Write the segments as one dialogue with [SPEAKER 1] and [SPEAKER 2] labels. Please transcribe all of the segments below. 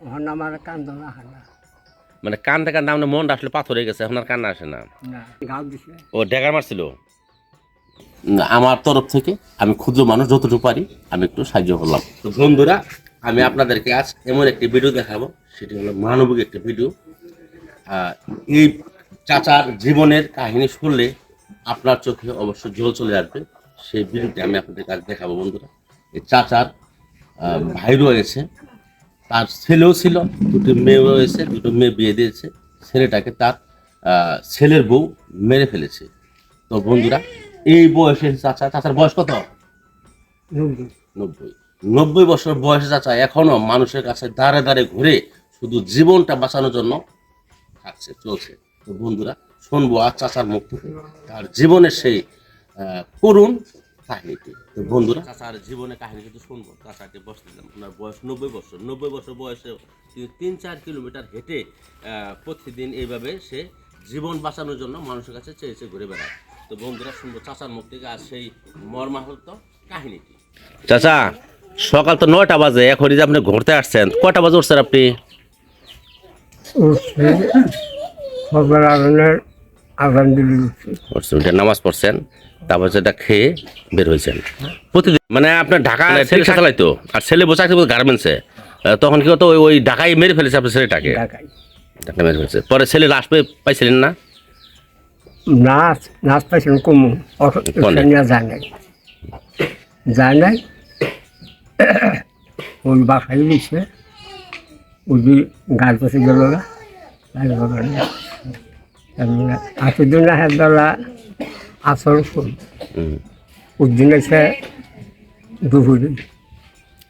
[SPEAKER 1] ওখানে আমার কান্দ না। হানা
[SPEAKER 2] মানে কান্দে কান্দে আপনার মন আসলে পাথর হয়ে গেছে এখন আর কান্না আসে না।
[SPEAKER 1] দিছে।
[SPEAKER 2] ও ডেগার মারছিল? আমার তরফ থেকে আমি ক্ষুদ্র মানুষ যতটুকু পারি আমি একটু সাহায্য করলাম। তো বন্ধুরা আমি আপনাদেরকে আজ এমন একটি ভিডিও দেখাবো সেটি হলো মানবিক একটি ভিডিও। আহ, এই চাচার জীবনের কাহিনী শুনলে আপনার চোখে অবশ্য জল চলে আসবে সেই ভিডিওটি আমি আপনাদের কাছে দেখাবো বন্ধুরা। এই চাচার আহ, ভাই রয়েছে তার ছেলেও ছিল দুটো মেয়েও রয়েছে দুটো মেয়ে বিয়ে দিয়েছে। ছেলেটাকে তার ছেলের বউ মেরে ফেলেছে। তো বন্ধুরা এই বয়সে চাচা চাচার বয়স কত?
[SPEAKER 1] নব্বই।
[SPEAKER 2] নব্বই। নব্বই বছর বয়সে চাচা এখনও মানুষের কাছে দাঁড়ে দাঁড়ে ঘুরে শুধু জীবনটা বাঁচানোর জন্য থাকছে চলছে। তো বন্ধুরা শুনব আর চাচার মুখ থেকে। তার জীবনের সেই করুণ কাহিনীটি তো বন্ধুরা? চাচার জীবনের কাহিনী কিন্তু শুনব। চাচাকে বসতে দিলাম। ওনার বয়স নব্বই বছর। নব্বই বছর বয়সে তিনি তিন চার কিলোমিটার হেঁটে আহ, প্রতিদিন এইভাবে সে জীবন বাঁচানোর জন্য মানুষের কাছে চেয়ে চেয়ে ঘুরে বেড়ায়। তো বন্ধুরা শুনব চাচার মুখ থেকে আর সেই মর্মাহত কাহিনীটি চাচা সকাল তো নয়টা বাজে। এখন যে আপনি ঘুরতে আসছেন কটা বাজে উঠছেন আপনি?
[SPEAKER 1] সকাল
[SPEAKER 2] উঠে নামাজ পড়ছেন তারপর সেটা খেয়ে বের হয়েছেন। প্রতিদিন মানে আপনার ঢাকা ছেলে চালাইতো আর ছেলে বসে আছে গার্মেন্টসে তখন কি হতো ওই- ঢাকায় মেরে ফেলেছে আপনার ছেলেটাকে? ঢাকা মেরে ফেলেছে। পরে ছেলে লাশ পাইছিলেন না?
[SPEAKER 1] নাচ নাচ পাইছিলাম কমু। যায় নাই। যায় নাই। ওই বাসায় দিচ্ছে ওই গাছ পাশে গেল না আসে দিন না বেলা আসর ফুল উদ্দিন এসে দুপুরে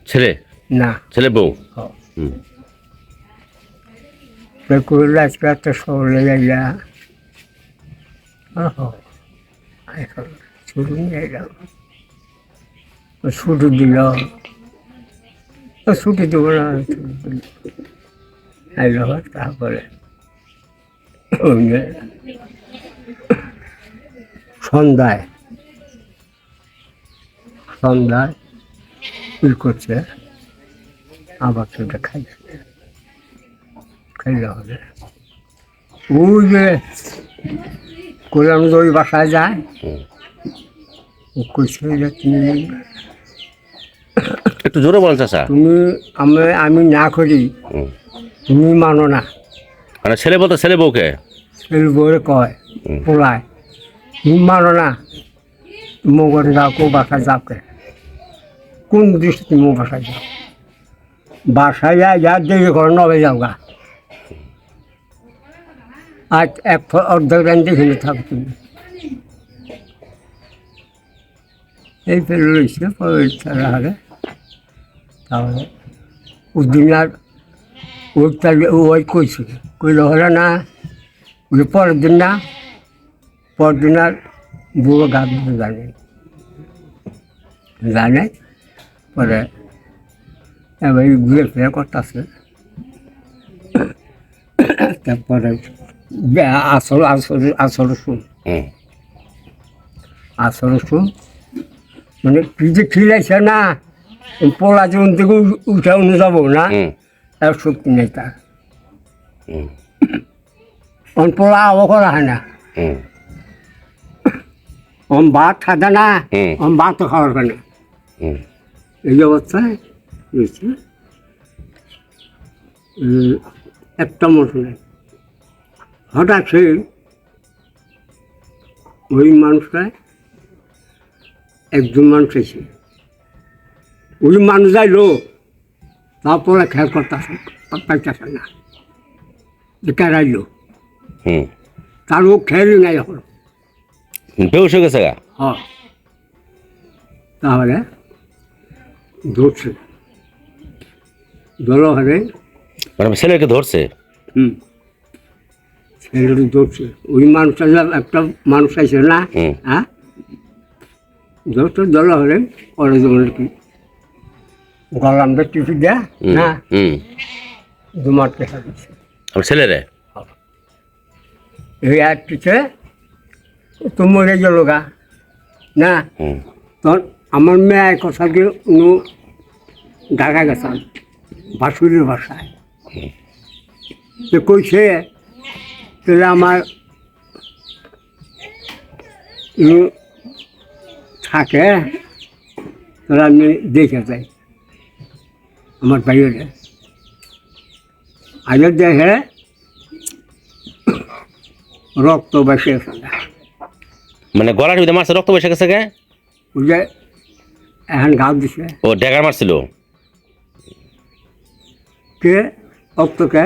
[SPEAKER 2] ছেলে?
[SPEAKER 1] না।
[SPEAKER 2] ছেলে বউ।
[SPEAKER 1] করলে আজকে একটা শহরে এখন ছুটি দিল। ছুটি দেব না দিল। তারপরে। সন্ধ্যায় সন্ধ্যায় ই করছে। আবার সেটা খাইছে খাইলে হবে ওই যে যে ওই বাসায় যায়। ও কইছে যে তুমি
[SPEAKER 2] একটু জোরে বলেন চাচা।
[SPEAKER 1] তুমি আমি আমি না করি। তুমি মানো না।
[SPEAKER 2] মানে ছেলে বলতে ছেলে বউকে?
[SPEAKER 1] ছেলে বউরে কয়
[SPEAKER 2] হুম।
[SPEAKER 1] পোলায় তুমি মানো না মোগরে যাও কেউ বাসায় যাও কে কোন দৃষ্টি তুমি বাসায় যাও? বাসায় যায় যা দেরি করে নবে যাও গা। আজ এক অর্ধেক রান দেখিনি থাকো তুমি। এই ফেলে রয়েছে পরের হারে তাহলে উদ্দিন আর ওই তাহলে ওই কইছে কইলে হলে না ওই পরের দিন না পরের দিন আর বুড়ো গা ধুতে জানে জানে পরে এবার ঘুরে ফিরে করতেছে তারপরে আসল আসল আসল শুন। আসল শুন মানে তুই যে খিলাইছে না পোলা জীবন থেকে উঠে উঠে যাব না। তার শক্তি নেই তার। অন পোলা আবো করা হয় না। অন ভাত খাদা না। অন ভাত খাওয়ার না
[SPEAKER 2] হুম।
[SPEAKER 1] এই অবস্থায় একটা মশলা হঠাৎ সে ওই মানুষটায় একজন মানুষ এসে ওই মানুষ যাইলো তারপরে খেয়াল করতেছে পাইতেছে না যে কেরাইলো। তার ও খেয়ালই নাই এখন।
[SPEAKER 2] বেউস হয়ে গেছে গা?
[SPEAKER 1] হ্যাঁ। তাহলে ধরছে। ধরো
[SPEAKER 2] মানে ছেলেকে ধরছে?
[SPEAKER 1] হুম। ছেলেটি ধরছে। ওই মানুষটা একটা মানুষ আছে না। হ্যাঁ? ধরতে ধরো হবে পরে যেমন কি? গলামটা টিপি দেয়া না?
[SPEAKER 2] আমার ছেলেরে?
[SPEAKER 1] এই একটিতে তো মরে গেল গা। না। তখন আমার মেয়ে কথা কি নু ঢাকা গেছেন বাসুরের বাসায়। তো কইছে তাহলে আমার থাকে তাহলে আমি দেখে যাই আমার বাইরে। আগে দেখে রক্ত বেশি
[SPEAKER 2] মানে গলার ভিতরে মারছে রক্ত বসে গেছে গে
[SPEAKER 1] ওই এখন গাও দিছে।
[SPEAKER 2] ও ড্যাগার মারছিল?
[SPEAKER 1] কে? রক্তকে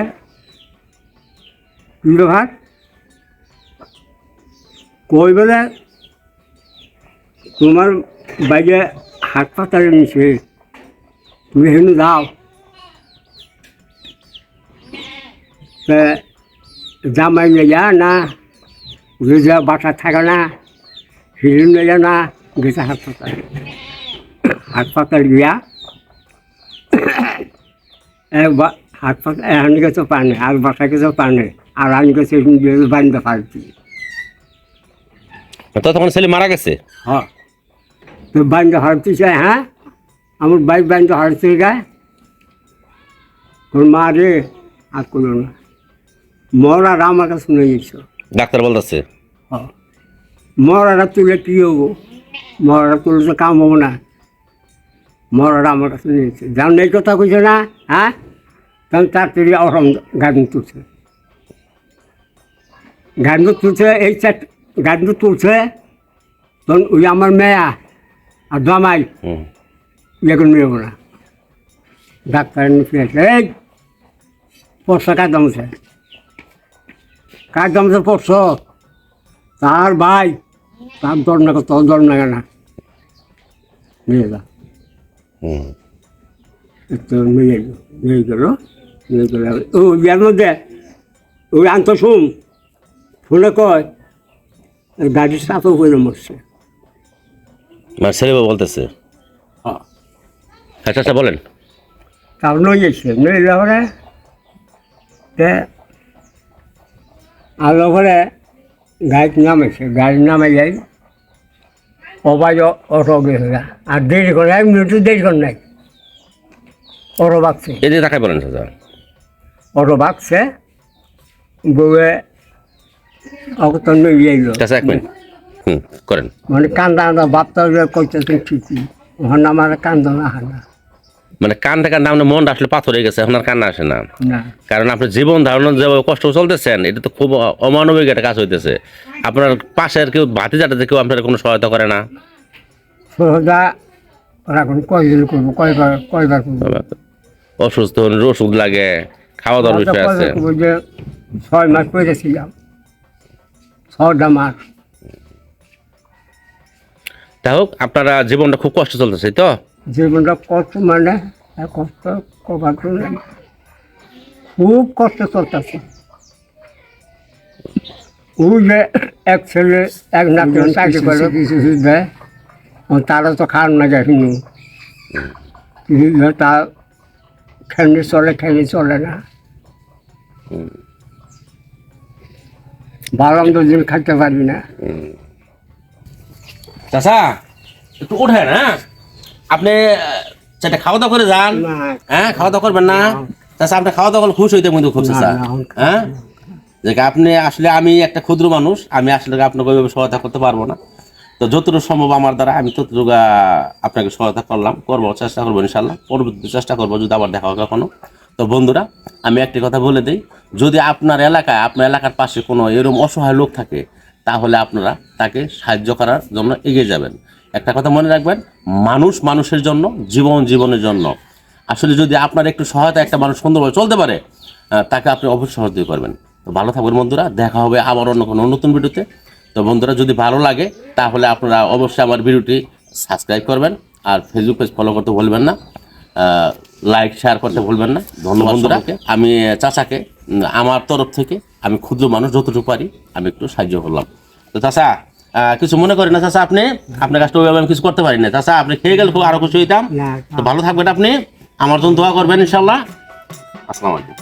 [SPEAKER 1] কিলো ভাত কই বলে? তোমার বাইরে হাত পাতালে নিছে তুমি হেনু যাও। জামাই নিয়ে যা না? যে যা বাসা থাকে না হিরো নিয়ে না গেছে হাত পাতাল হাত পাতাল গিয়া পাতা এখন গেছে পানি আর বাসা গেছে পানি আর আমি গেছে বান্ধে পারছি
[SPEAKER 2] তো তখন ছেলে মারা গেছে?
[SPEAKER 1] হ্যাঁ। তো বান্ধে হারতেছে হ্যাঁ? আমার বাইক বান্ধে হারতে গায় তোর মা রে আর করল না। মরার আমার কাছে শুনে গেছো
[SPEAKER 2] ডাক্তার বলতেছে।
[SPEAKER 1] হ্যাঁ। মরারা তুলে কী হব? মরারা তুলে তো কাম হব না। মরারা আমার কাছে নিয়েছে। যেমন এই কথা কইছে না হ্যাঁ? তখন তাড়াতাড়ি অরম গান তুলছে। গান তুলছে এই চার গান তুলছে তখন ওই আমার মেয়া আর জামাই
[SPEAKER 2] হুম।
[SPEAKER 1] এগুলো নেব না। ডাক্তার নিয়ে এই পরশা কার কার দামছে পরশ তার ভাই। তার দর না তোর দর না কেনা? নিয়ে যা
[SPEAKER 2] হুম।
[SPEAKER 1] তো নিয়ে নিয়ে গেল নিয়ে গেল ও ইয়ার মধ্যে। ওই আন্ত শুন। ফোনে কয় গাড়ির সাথেও করে মরছে।
[SPEAKER 2] মানে ছেলে বলতেছে?
[SPEAKER 1] হ্যাঁ।
[SPEAKER 2] আচ্ছা আচ্ছা বলেন।
[SPEAKER 1] তাও নই গেছে নই যাওয়ারে তে আলো করে গাড়ি নামেছে গাড়ি নামে যাই অবাজ অটো গেছে। আর দেরি করে এক মিনিট দেরি করে নাই। অটো বাগছে।
[SPEAKER 2] এদিকে তাকাই বলেন চাচা।
[SPEAKER 1] অটো বাগছে। বউয়ে অকতন নই যাইল
[SPEAKER 2] এক মিনিট। হুম করেন।
[SPEAKER 1] মানে কান্দা কান্দা বাপটা কইতেছেন ঠিকই। ওখানে আমার কান্দা না হানা
[SPEAKER 2] মানে কান থেকে নাম মন আসলে পাথর হয়ে গেছে এখন আর কান্না আসে না। কারণ আপনি জীবন ধারণের যে কষ্ট চলতেছেন এটা তো খুব অমানবিক একটা কাজ হইতেছে। আপনার পাশের কেউ ভাতি জাটাতে কেউ আপনার কোনো সহায়তা করে না? অসুস্থ হলে ওষুধ লাগে খাওয়া দাওয়ার বিষয় আছে।
[SPEAKER 1] ছয় মাস পেরেছিলাম ছটা মাস।
[SPEAKER 2] যাই হোক আপনারা জীবনটা খুব কষ্ট চলতেছে তো?
[SPEAKER 1] জীবনটা কষ্ট মানে আর কষ্ট কবার খুব কষ্ট চলতেছে। ওই যে এক ছেলে এক নাতি চাকরি করে। কিছু দেয় তারা তো খান না যায় শুনু তা খেলনি চলে খেলনি চলে না। বারম তো দিন খাইতে পারবি না।
[SPEAKER 2] চাচা একটু ওঠেন হ্যাঁ? আপনি সেটা খাওয়া দাওয়া করে যান। হ্যাঁ খাওয়া দাওয়া করবেন না। চাচা আপনি খাওয়া দাওয়া করলে খুশ হইতে কিন্তু খুব
[SPEAKER 1] না,
[SPEAKER 2] হ্যাঁ? যে আপনি আসলে আমি একটা ক্ষুদ্র মানুষ আমি আসলে আপনাকে ওইভাবে সহায়তা করতে পারব না। তো যতটুকু সম্ভব আমার দ্বারা আমি ততটুকু আপনাকে সহায়তা করলাম করব চেষ্টা করব ইনশাল্লাহ পরবর্তীতে চেষ্টা করব যদি আবার দেখা হয় কখনো। তো বন্ধুরা আমি একটি কথা বলে দিই যদি আপনার এলাকায় আপনার এলাকার পাশে কোনো এরকম অসহায় লোক থাকে তাহলে আপনারা তাকে সাহায্য করার জন্য এগিয়ে যাবেন। একটা কথা মনে রাখবেন মানুষ মানুষের জন্য জীবন জীবনের জন্য। আসলে যদি আপনার একটু সহায়তা একটা মানুষ সুন্দরভাবে চলতে পারে তাকে আপনি অবশ্যই সহযোগী করবেন। তো ভালো থাকবেন বন্ধুরা দেখা হবে আবার অন্য কোনো নতুন ভিডিওতে। তো বন্ধুরা যদি ভালো লাগে তাহলে আপনারা অবশ্যই আমার ভিডিওটি সাবস্ক্রাইব করবেন আর ফেসবুক পেজ ফলো করতে ভুলবেন না। লাইক শেয়ার করতে ভুলবেন না। ধন্যবাদ বন্ধুরা আমি চাচাকে আমার তরফ থেকে আমি ক্ষুদ্র মানুষ যতটুকু পারি আমি একটু সাহায্য করলাম। তো চাচা কিছু মনে করেন না চাষা আপনি? আপনার কাজটা ওইভাবে আমি কিছু করতে পারি না চাষা আপনি খেয়ে গেলে খুব আরও খুশি হইতাম। তো ভালো থাকবেন আপনি। আমার জন্য দোয়া করবেন ইনশাল্লাহ আসসালামু আলাইকুম।